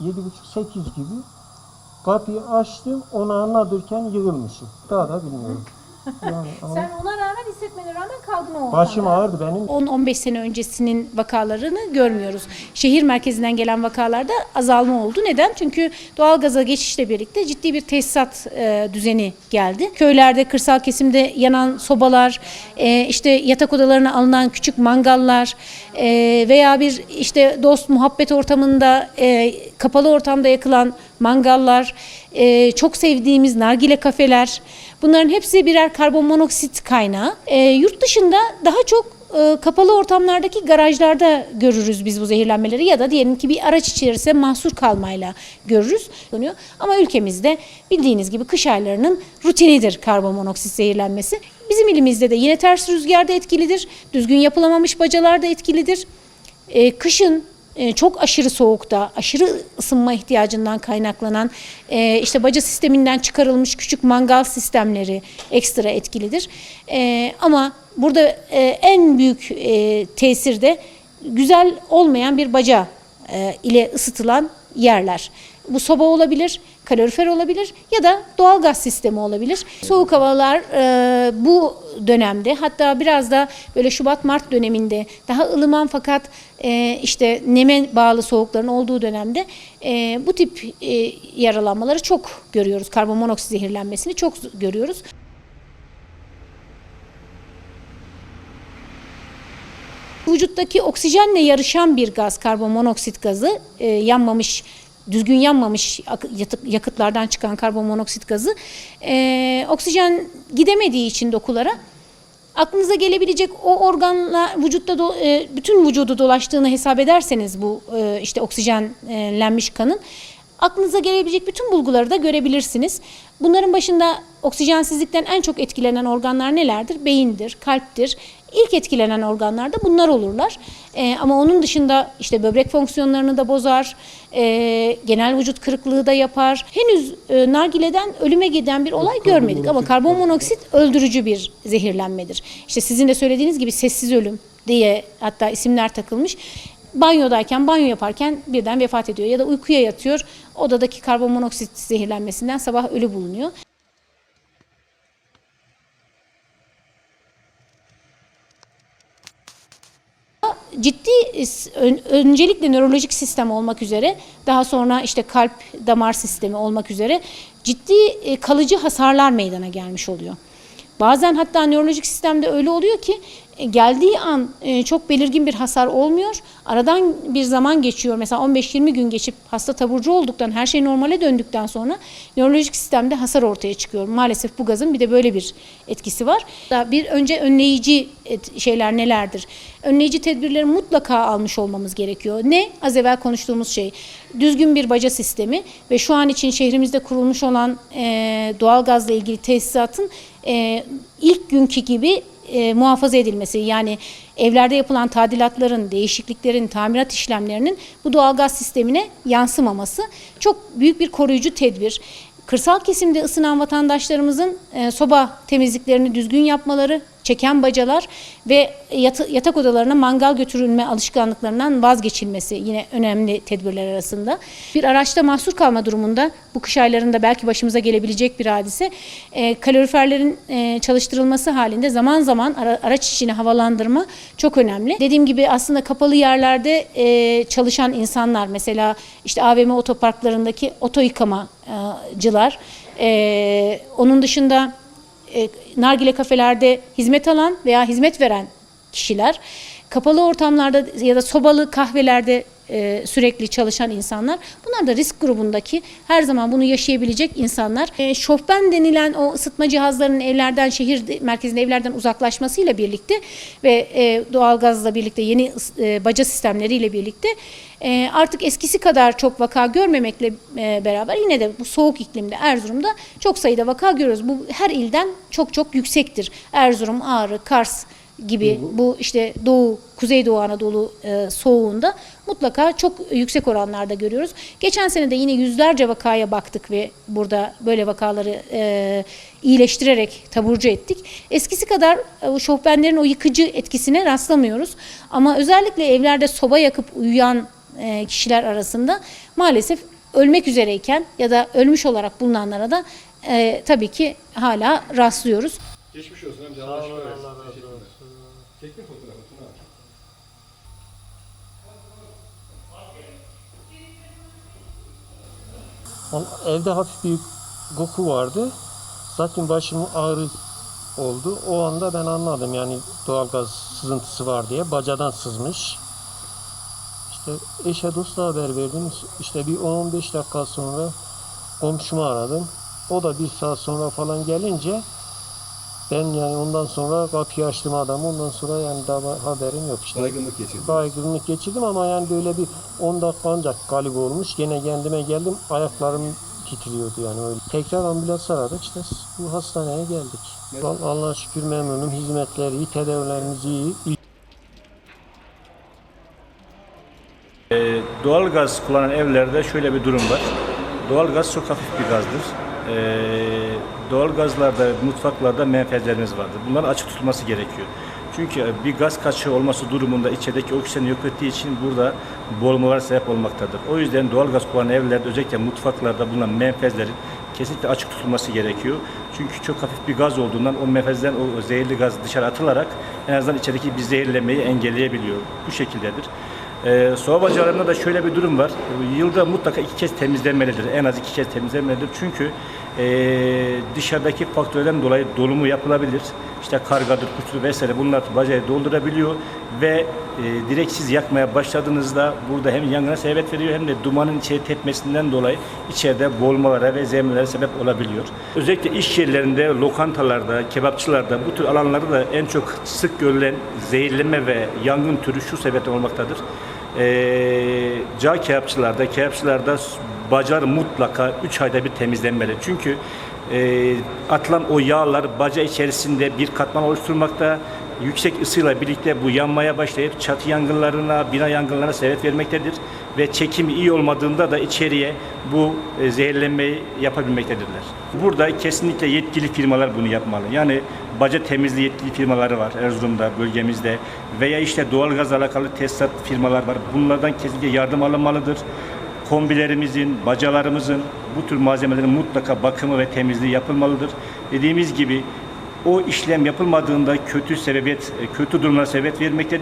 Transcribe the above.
yedi buçuk sekiz gibi kapıyı açtım onu anlatırken yığılmışım. Daha da bilmiyorum. Yani Sen ona rağmen hissetmene rağmen kaldın o başım ağrıdı benim. 10-15 sene öncesinin vakalarını görmüyoruz. Şehir merkezinden gelen vakalarda azalma oldu. Neden? Çünkü doğalgaza geçişle birlikte ciddi bir tesisat e, düzeni geldi. Köylerde, kırsal kesimde yanan sobalar, e, işte yatak odalarına alınan küçük mangallar e, veya bir işte dost muhabbet ortamında e, kapalı ortamda yakılan mangallar, e, çok sevdiğimiz nargile kafeler bunların hepsi birer karbon monoksit kaynağı. E, yurt dışında daha çok e, kapalı ortamlardaki garajlarda görürüz biz bu zehirlenmeleri ya da diyelim ki bir araç içerisinde mahsur kalmayla görürüz. Ama ülkemizde bildiğiniz gibi kış aylarının rutinidir karbon monoksit zehirlenmesi. Bizim ilimizde de yine ters rüzgarda etkilidir, düzgün yapılamamış bacalar da etkilidir. E, kışın çok aşırı soğukta, aşırı ısınma ihtiyacından kaynaklanan e, işte baca sisteminden çıkarılmış küçük mangal sistemleri ekstra etkilidir. E, ama burada e, en büyük e, tesir de güzel olmayan bir baca ile ısıtılan yerler. Bu soba olabilir, kalorifer olabilir ya da doğal gaz sistemi olabilir. Soğuk havalar e, bu dönemde hatta biraz da böyle Şubat-Mart döneminde daha ılıman fakat e, işte neme bağlı soğukların olduğu dönemde e, bu tip e, yaralanmaları çok görüyoruz. Karbon monoksit zehirlenmesini çok görüyoruz. Vücuttaki oksijenle yarışan bir gaz, karbon monoksit gazı, e, yanmamış, düzgün yanmamış yakıtlardan çıkan karbon monoksit gazı, e, oksijen gidemediği için dokulara aklınıza gelebilecek o organla vücutta do- e, bütün vücudu dolaştığını hesap ederseniz bu e, işte oksijenlenmiş kanın aklınıza gelebilecek bütün bulguları da görebilirsiniz. Bunların başında oksijensizlikten en çok etkilenen organlar nelerdir? Beyindir, kalptir. İlk etkilenen organlar da bunlar olurlar. Ee, ama onun dışında işte böbrek fonksiyonlarını da bozar, ee, genel vücut kırıklığı da yapar. Henüz e, nargileden ölüme giden bir olay görmedik ama karbon monoksit öldürücü bir zehirlenmedir. İşte sizin de söylediğiniz gibi sessiz ölüm diye hatta isimler takılmış banyodayken, banyo yaparken birden vefat ediyor ya da uykuya yatıyor. Odadaki karbon monoksit zehirlenmesinden sabah ölü bulunuyor. Ciddi ön- öncelikle nörolojik sistem olmak üzere daha sonra işte kalp damar sistemi olmak üzere ciddi e, kalıcı hasarlar meydana gelmiş oluyor. Bazen hatta nörolojik sistemde öyle oluyor ki e, geldiği an e, çok belirgin bir hasar olmuyor. Aradan bir zaman geçiyor. Mesela 15-20 gün geçip hasta taburcu olduktan, her şey normale döndükten sonra nörolojik sistemde hasar ortaya çıkıyor. Maalesef bu gazın bir de böyle bir etkisi var. Bir önce önleyici et- şeyler nelerdir? Önleyici tedbirleri mutlaka almış olmamız gerekiyor. Ne? Az evvel konuştuğumuz şey. Düzgün bir baca sistemi ve şu an için şehrimizde kurulmuş olan e, doğalgazla ilgili tesisatın e, ilk günkü gibi e, muhafaza edilmesi yani evlerde yapılan tadilatların, değişikliklerin, tamirat işlemlerinin bu doğalgaz sistemine yansımaması çok büyük bir koruyucu tedbir. Kırsal kesimde ısınan vatandaşlarımızın e, soba temizliklerini düzgün yapmaları, çeken bacalar ve yatak odalarına mangal götürülme alışkanlıklarından vazgeçilmesi yine önemli tedbirler arasında. Bir araçta mahsur kalma durumunda bu kış aylarında belki başımıza gelebilecek bir hadise. E, kaloriferlerin e, çalıştırılması halinde zaman zaman ara- araç içini havalandırma çok önemli. Dediğim gibi aslında kapalı yerlerde e, çalışan insanlar mesela işte AVM otoparklarındaki oto yıkamacılar, onun dışında e, nargile kafelerde hizmet alan veya hizmet veren kişiler, kapalı ortamlarda ya da sobalı kahvelerde e, sürekli çalışan insanlar, bunlar da risk grubundaki her zaman bunu yaşayabilecek insanlar. E, şofben denilen o ısıtma cihazlarının evlerden, şehir de- merkezinde evlerden uzaklaşmasıyla birlikte ve e, doğalgazla birlikte yeni e, baca sistemleriyle birlikte e, artık eskisi kadar çok vaka görmemekle e, beraber yine de bu soğuk iklimde Erzurum'da çok sayıda vaka görüyoruz. Bu her ilden çok çok yüksektir. Erzurum, Ağrı, Kars gibi bu işte Doğu, Kuzeydoğu Anadolu e, soğuğunda mutlaka çok yüksek oranlarda görüyoruz. Geçen sene de yine yüzlerce vakaya baktık ve burada böyle vakaları e, iyileştirerek taburcu ettik. Eskisi kadar e, o şofbenlerin o yıkıcı etkisine rastlamıyoruz. Ama özellikle evlerde soba yakıp uyuyan e, kişiler arasında maalesef ölmek üzereyken ya da ölmüş olarak bulunanlara da e, tabii ki hala rastlıyoruz. Geçmiş olsun amca. Allah şifa versin. Fotoğrafını. abi. Vallahi Evde hafif bir koku vardı. Zaten başım ağrı oldu. O anda ben anladım yani doğalgaz sızıntısı var diye. Bacadan sızmış. İşte eşe dosta haber verdim. İşte bir 10-15 dakika sonra komşumu aradım. O da bir saat sonra falan gelince ben yani ondan sonra kapıyı açtım adamı. Ondan sonra yani daha haberim yok işte. Baygınlık geçirdi. Baygınlık geçirdim ama yani böyle bir 10 dakika ancak galiba olmuş. Gene kendime geldim. Ayaklarım titriyordu yani öyle. Tekrar ambulans aradık işte bu hastaneye geldik. Vallahi Allah'a şükür memnunum. Hizmetleri iyi, tedavilerimiz iyi. Ee, Doğalgaz kullanan evlerde şöyle bir durum var. Doğalgaz çok hafif bir gazdır. Ee, doğalgazlarda, mutfaklarda menfezlerimiz vardır. Bunların açık tutulması gerekiyor. Çünkü bir gaz kaçığı olması durumunda içerideki oksijeni yok ettiği için burada boğulmalar sebep olmaktadır. O yüzden doğalgaz kullanan evlerde özellikle mutfaklarda bulunan menfezlerin kesinlikle açık tutulması gerekiyor. Çünkü çok hafif bir gaz olduğundan o menfezden o zehirli gaz dışarı atılarak en azından içerideki bir zehirlenmeyi engelleyebiliyor. Bu şekildedir. Ee, soğuk bacalarında da şöyle bir durum var. Yılda mutlaka iki kez temizlenmelidir. En az iki kez temizlenmelidir. Çünkü ee, dışarıdaki faktörlerden dolayı dolumu yapılabilir. İşte kargadır, kuştur vesaire bunlar bacayı doldurabiliyor ve e, direkt siz yakmaya başladığınızda burada hem yangına sebep veriyor hem de dumanın içeri tepmesinden dolayı içeride boğulmalara ve zehirlenmelere sebep olabiliyor. Özellikle iş yerlerinde, lokantalarda, kebapçılarda bu tür alanlarda da en çok sık görülen zehirlenme ve yangın türü şu sebeple olmaktadır. Ee, cağ kebapçılarda, kebapçılarda bacalar mutlaka 3 ayda bir temizlenmeli. Çünkü e, atılan o yağlar baca içerisinde bir katman oluşturmakta. Yüksek ısıyla birlikte bu yanmaya başlayıp çatı yangınlarına, bina yangınlarına sebep vermektedir. Ve çekimi iyi olmadığında da içeriye bu e, zehirlenmeyi yapabilmektedirler. Burada kesinlikle yetkili firmalar bunu yapmalı. Yani baca temizliği yetkili firmaları var Erzurum'da, bölgemizde veya işte doğalgaz alakalı tesisat firmalar var. Bunlardan kesinlikle yardım alınmalıdır kombilerimizin, bacalarımızın bu tür malzemelerin mutlaka bakımı ve temizliği yapılmalıdır. Dediğimiz gibi o işlem yapılmadığında kötü sebebiyet, kötü durumlara sebebiyet vermektedir.